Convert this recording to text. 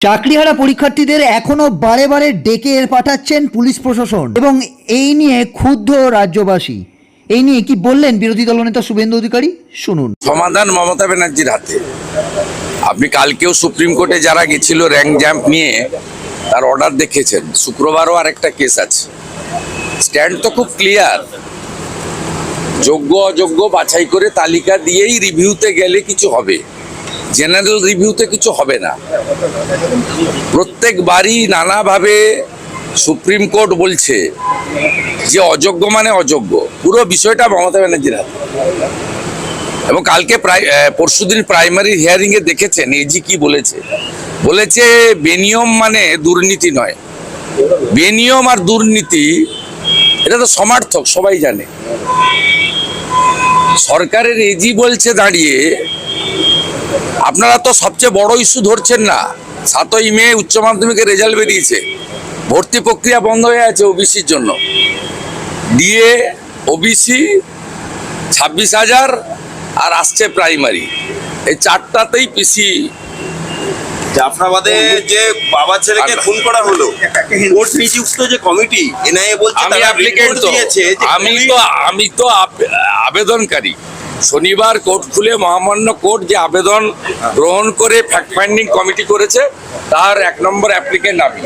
চাকরিহারা পরীক্ষার্থীদের এখনও বারে বারে ডেকে এর পাঠাচ্ছেন পুলিশ প্রশাসন। এবং এই নিয়ে ক্ষুব্ধ রাজ্যবাসী। এই নিয়ে কি বললেন বিরোধী দলনেতা শুভেন্দু অধিকারী? শুনুন। সমাধান মমতা ব্যানার্জির হাতে। আপনি কালকেও সুপ্রিম কোর্টে যারা গেছিল র্যাঙ্ক জ্যাম্প নিয়ে, তার অর্ডার দেখেছেন। শুক্রবারও আরেকটা কেস আছে। স্ট্যান্ড তো খুব ক্লিয়ার। যোগ্য অযোগ্য বাছাই করে তালিকা দিয়েই রিভিউতে গেলে কিছু হবে। জেনারেল রিভিউতে কিছু হবে না। প্রত্যেকবারই নানাভাবে সুপ্রিম কোর্ট বলছে যে অযোগ্য মানে অযোগ্য। পুরো বিষয়টা মমতা ব্যানার্জির হাতে। এবং কালকে প্রায় পরশুদিন প্রাইমারি হিয়ারিং এ দেখেছেন এজি কি বলেছে? বলেছে বেনিয়ম মানে দুর্নীতি নয়। বেনিয়ম আর দুর্নীতি, এটা তো সমার্থক, সবাই জানে। সরকারের এজি বলছে দাঁড়িয়ে আপনারা তো সবচেয়ে বড় ইস্যু ধরছেন না। সাতই মে উচ্চ মাধ্যমিকের রেজাল্ট বেরিয়েছে। ভর্তি প্রক্রিয়া বন্ধ হয়ে আছে ওবিসির জন্য। ডিএ ওবিসি ছাব্বিশ হাজার আর আসছে প্রাইমারি এই চারটাতেই পিসি জাফরাবাদে যে বাবা ছেলেকে। খুন করা হলো কোর্ট নিযুক্ত যে কমিটি এনআইএ বলছে আমি অ্যাপ্লিকেন্ট তো। যে আমি তো আমি তো আবেদনকারী। শনিবার কোর্ট খুলে মহামান্য কোর্ট যে আবেদন গ্রহণ করে ফ্যাক্ট ফাইন্ডিং কমিটি করেছে তার এক নম্বর অ্যাপ্লিকেন্ট আমি।